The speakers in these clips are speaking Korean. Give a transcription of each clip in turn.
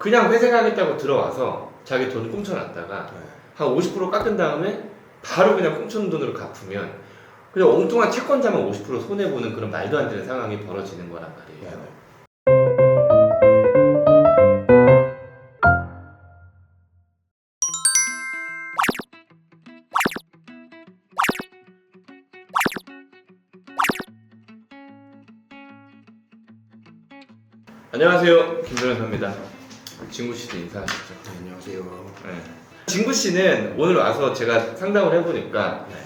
그냥 회생하겠다고 들어와서 자기 돈 꽁쳐놨다가 네. 한50% 깎은 다음에 바로 그냥 꽁쳐놓은 돈으로 갚으면 그냥 엉뚱한 채권자만 50% 손해보는 그런 말도 안 되는 상황이 벌어지는 거란 말이에요. 네. 안녕하세요. 김도현입니다. 진구 씨도 인사하시죠. 네, 안녕하세요. 네. 진구 씨는 오늘 와서 제가 상담을 해보니까 네.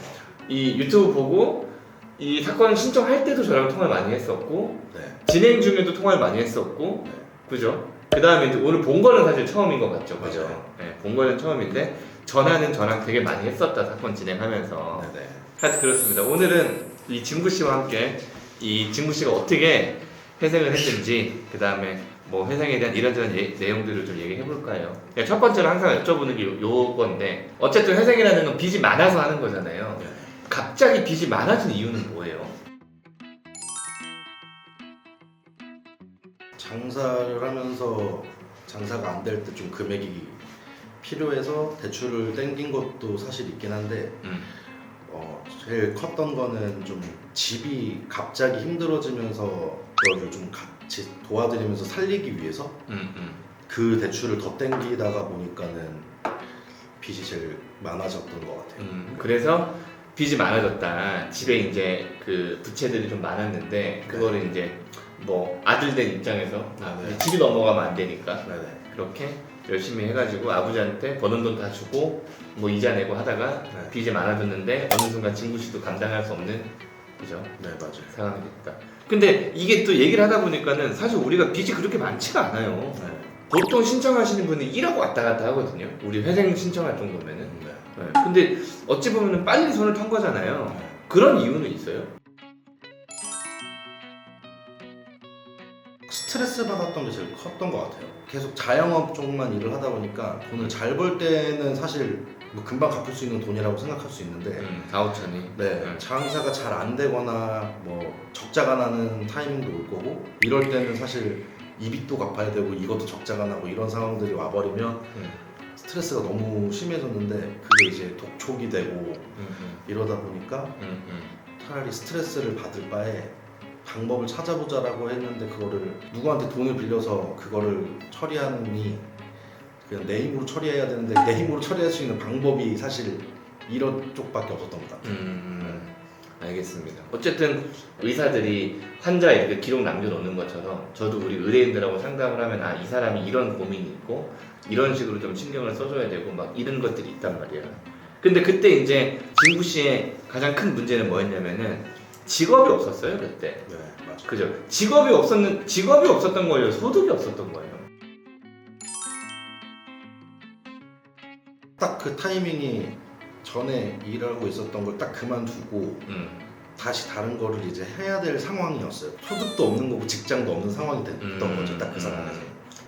이 유튜브 보고 이 사건 신청할 때도 저랑 통화를 많이 했었고 네. 진행 중에도 통화를 많이 했었고 네. 그죠? 그 다음에 이제 오늘 본 거는 사실 처음인 것 같죠, 그죠? 맞아요. 네, 본 거는 처음인데 전화는 저랑 되게 많이 했었다 사건 진행하면서 네. 네. 하여튼 그렇습니다. 오늘은 이 진구 씨와 함께 이 진구 씨가 어떻게 회생을 했는지 그 다음에 뭐 회생에 대한 이런저런 예- 내용들을 좀 얘기해 볼까요? 네, 첫 번째로 항상 여쭤보는 게 요, 요건데 어쨌든 회생이라는 건 빚이 많아서 하는 거잖아요. 네. 갑자기 빚이 많아진 이유는 뭐예요? 장사를 하면서 장사가 안 될 때 좀 금액이 필요해서 대출을 땡긴 것도 사실 있긴 한데 음. 어, 제일 컸던 거는 좀 집이 갑자기 힘들어지면서 그거를 좀 같이 도와드리면서 살리기 위해서 음, 음. 그 대출을 더 땡기다가 보니까는 빚이 제일 많아졌던 것 같아요. 음, 그래서 빚이 많아졌다. 집에 이제 그 부채들이 좀 많았는데 그거를 이제 뭐 아들 된 입장에서 아, 네. 집이 넘어가면 안 되니까 네네. 그렇게 열심히 해가지고 아버지한테 버는 돈 다 주고 뭐 이자 내고 하다가 네. 빚이 많아졌는데 어느 순간 진구 씨도 감당할 수 없는 그죠 네 맞아요. 상황이 됐다. 근데 이게 또 얘기를 하다 보니까는 사실 우리가 빚이 그렇게 많지가 않아요. 네. 보통 신청하시는 분이 1억 왔다 갔다 하거든요. 우리 회생 신청할 정도면은. 네. 네. 근데 어찌 보면 빨리 손을 턴 거잖아요. 그런 이유는 있어요? 스트레스 받았던 게 제일 컸던 것 같아요. 계속 자영업 쪽만 일을 하다 보니까 돈을 잘 벌 때는 사실 뭐 금방 갚을 수 있는 돈이라고 생각할 수 있는데 음, 4, 5천이. 네, 음. 장사가 잘 안 되거나 뭐 적자가 나는 타이밍도 올 거고 이럴 때는 사실 이 빚도 갚아야 되고 이것도 적자가 나고 이런 상황들이 와버리면 음, 스트레스가 너무 심해졌는데 그게 이제 독촉이 되고 음, 음, 이러다 보니까 음, 음. 차라리 스트레스를 받을 바에 방법을 찾아보자라고 했는데 그거를 누구한테 돈을 빌려서 그거를 처리하느니 그냥 내 힘으로 처리해야 되는데 내 힘으로 처리할 수 있는 방법이 사실 이런 쪽밖에 없었던 것 같아요. 음, 알겠습니다. 어쨌든 의사들이 환자 이렇게 기록 남겨놓는 것처럼 저도 우리 의뢰인들하고 상담을 하면 아 이 사람이 이런 고민이 있고 이런 식으로 좀 신경을 써줘야 되고 막 이런 것들이 있단 말이야. 근데 그때 이제 진구 씨의 가장 큰 문제는 뭐였냐면은 직업이 없었어요 그때. 네, 맞아요. 그죠? 직업이 없었는 직업이 없었던 거예요. 소득이 없었던 거예요. 딱 그 타이밍이 전에 일하고 있었던 걸 딱 그만두고 음, 다시 다른 거를 이제 해야 될 상황이었어요. 소득도 없는 거고 직장도 없는 상황이 됐던 음, 거죠. 딱그 음. 상황에서.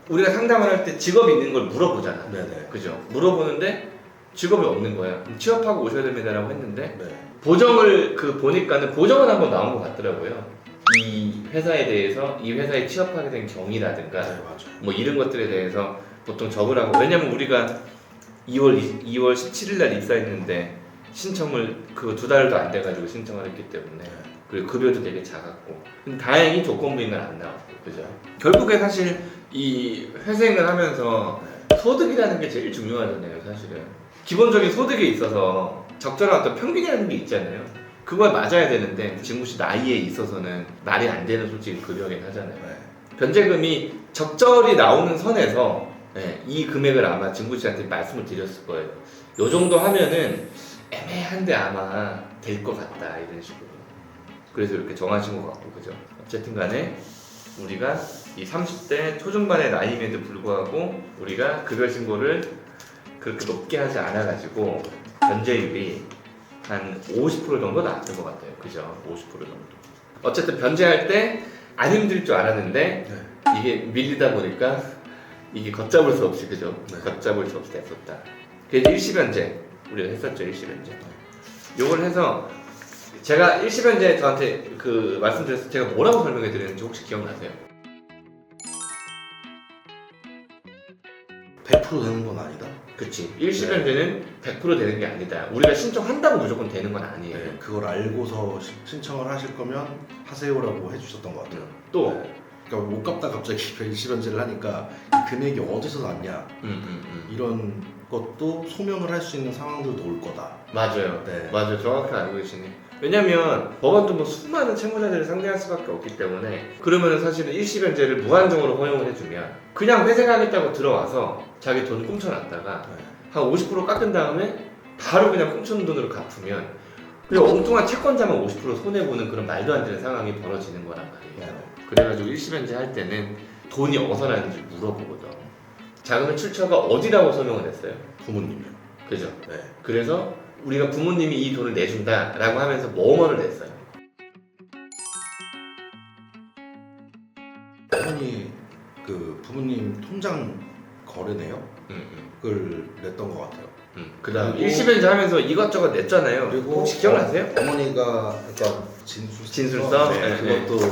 우리가 상담을 할 때 직업이 있는 걸 물어보잖아. 네네. 그죠? 물어보는데 직업이 없는 거야. 그럼 취업하고 오셔야 됩니다라고 했는데 네. 보정을 그 보니까는 보정은 한번 나온 것 같더라고요. 이 회사에 대해서 이 회사에 취업하게 된 경위라든가 네. 뭐 이런 것들에 대해서 보통 적으라고. 왜냐면 우리가 2월 2월 17일 날 입사했는데 신청을 그 두 달도 안 돼가지고 신청을 했기 때문에 네. 그리고 급여도 되게 작았고 근데 다행히 조건부인은 안 나왔고 그죠? 결국에 사실 이 회생을 하면서 소득이라는 게 제일 중요하잖아요 사실은 기본적인 소득에 있어서 적절한 어떤 평균이라는 게 있잖아요 그걸 맞아야 되는데 진구 씨 나이에 있어서는 말이 안 되는 솔직히 급여긴 하잖아요 네. 변제금이 적절히 나오는 선에서 예, 이 금액을 아마 진구 씨한테 말씀을 드렸을 거예요. 요 정도 하면은 애매한데 아마 될 것 같다 이런 식으로. 그래서 이렇게 정하신 것 같고 그죠. 어쨌든 간에 우리가 이 30대 초중반의 나이임에도 불구하고 우리가 급여 신고를 그렇게 높게 하지 않아 가지고 변제율이 한 50% 정도 나왔던 것 같아요. 그죠? 50% 정도. 어쨌든 변제할 때 안 힘들 줄 알았는데 네. 이게 밀리다 보니까 이게 걷잡을 수 없이 그죠? 네. 걷잡을 수 없이 됐었다. 그래서 일시변제 우리가 했었죠 일시변제. 요걸 해서 제가 일시변제 저한테 그 말씀드렸을 때 제가 뭐라고 설명해 드렸는지 혹시 기억나세요? 100% 되는 건 아니다. 그치. 일시변제는 100% 되는 게 아니다. 우리가 신청한다고 무조건 되는 건 아니에요. 네, 그걸 알고서 시- 신청을 하실 거면 하세요라고 해주셨던 것 같아요. 또, 네. 그러니까 못 갚다 갑자기 일시변제를 하니까 이 금액이 어디서 났냐 음, 음, 음. 이런 것도 소명을 할 수 있는 상황들도 올 거다. 맞아요. 네. 맞아요. 정확히 알고 계시네. 왜냐면 법원도 뭐 수많은 채무자들을 상대할 수밖에 없기 때문에 그러면은 사실은 일시변제를 무한정으로 허용을 해주면 그냥 회생하겠다고 들어와서 자기 돈 꽁쳐놨다가 네. 한50% 깎은 다음에 바로 그냥 꽁쳐놓은 돈으로 갚으면 그냥 엉뚱한 채권자만 50% 손해보는 그런 말도 안 되는 상황이 벌어지는 거란 말이에요. 네. 그래가지고 일시변제 할 때는 돈이 어디서 나는지 물어보거든. 자금의 출처가 어디라고 설명을 했어요? 부모님이요. 그죠? 네. 그래서 우리가 부모님이 이 돈을 내준다라고 하면서 뭐뭐를 냈어요. 어머니 그 부모님 통장 거래네요. 음, 음, 그걸 냈던 것 같아요. 음. 그다음 그리고- 일시변제 하면서 이것저것 냈잖아요. 그리고 혹시 기억나세요? 어, 어머니가 그러니까 진술 진술서? 네, 네, 그것도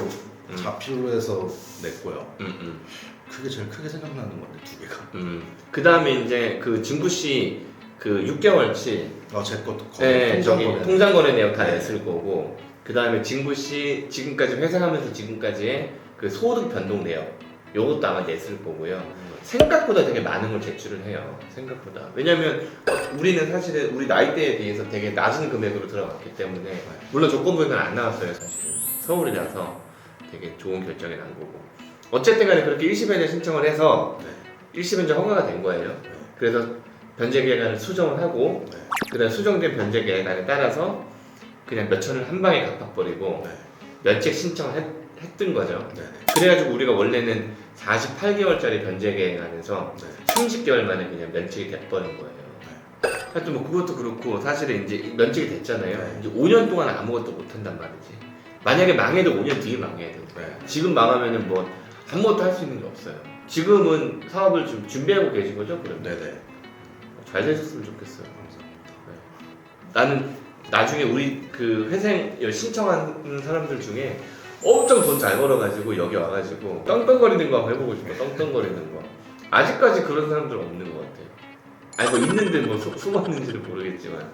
음. 자필로 해서 냈고요. 음, 음, 그게 제일 크게 생각나는 건데 두 개가. 음. 그 다음에 이제 그 진구 씨그 6개월치 아제 것도 거 네, 통장 저기 거래. 통장 거래 내역 다 네. 냈을 거고 그 다음에 진구 씨 지금까지 회생하면서 지금까지의 그 소득 변동 내역 요것도 아마 냈을 거고요. 생각보다 되게 많은 걸 제출을 해요. 생각보다. 왜냐면 어, 우리는 사실은 우리 나이대에 비해서 되게 낮은 금액으로 들어갔기 때문에 물론 조건부에는 안 나왔어요, 사실. 서울이라서 되게 좋은 결정이 난 거고. 어쨌든 간에 그렇게 일시변제 신청을 해서 네. 일시변제 허가가 된 거예요. 그래서 변제 계획안을 수정을 하고 네. 그다음 수정된 변제 계획안에 따라서 그냥 몇 천을 한 방에 갚아버리고 네. 면책 신청을 했, 했던 거죠. 네. 그래가지고 우리가 원래는 48개월짜리 변제 계획안에서 네. 30개월 만에 그냥 면책이 돼버린 거예요. 하여튼 뭐 그것도 그렇고 사실은 이제 면책이 됐잖아요. 네. 이제 5년 동안 아무것도 못 한단 말이지. 만약에 망해도 5년 뒤에 망해야 돼. 네. 지금 망하면은 뭐 아무것도 할 수 있는 게 없어요. 지금은 사업을 좀 준비하고 계신 거죠? 그럼 네네. 잘 되셨으면 좋겠어요. 나는 나중에 우리 그 회생 신청하는 사람들 중에 엄청 돈 잘 벌어가지고 여기 와가지고 떵떵거리는 거 한번 해보고 싶어. 떵떵거리는 거. 아직까지 그런 사람들 없는 것 같아. 아니 뭐 있는데 뭐 수- 숨었는지는 모르겠지만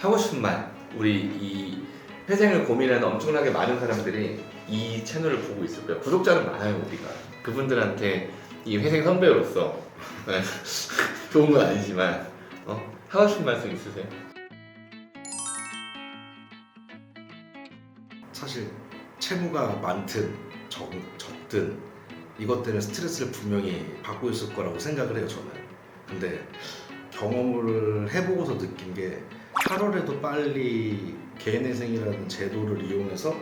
하고 싶은 말 우리 이 회생을 고민하는 엄청나게 많은 사람들이 이 채널을 보고 있을 거예요. 구독자는 많아요 우리가. 그분들한테 이 회생 선배로서 네, 좋은 건 아니지만 어? 하고 싶은 말씀 있으세요? 사실 채무가 많든 적, 적든 이것 때문에 스트레스를 분명히 받고 있을 거라고 생각을 해요 저는 근데 경험을 해보고서 느낀 게 8월에도 빨리 개인회생이라는 제도를 이용해서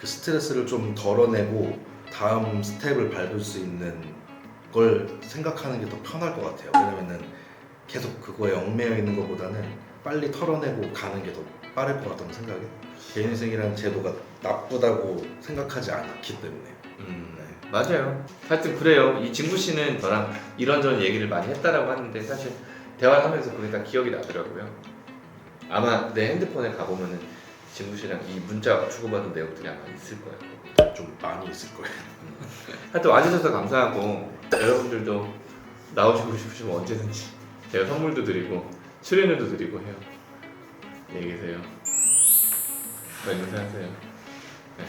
그 스트레스를 좀 덜어내고 다음 스텝을 밟을 수 있는 걸 생각하는 게 더 편할 것 같아요 왜냐면은 계속 그거에 얽매여 있는 것보다는 빨리 털어내고 가는 게 더 빠를 것 같다는 생각이 개인회생이라는 제도가 나쁘다고 생각하지 않기 때문에 음, 네. 맞아요. 하여튼 그래요. 이 진구 씨는 저랑 이런저런 얘기를 많이 했다라고 하는데 사실 대화를 하면서 그게 다 기억이 나더라고요. 아마 내 핸드폰에 가보면은 진구 씨랑 이 문자 주고받은 내용들이 아마 있을 거예요. 좀 많이 있을 거예요. 하여튼 와주셔서 감사하고 여러분들도 나오시고 싶으시면 언제든지 제가 선물도 드리고 출연료도 드리고 해요. 안녕히 계세요. 네, 인사하세요. 네.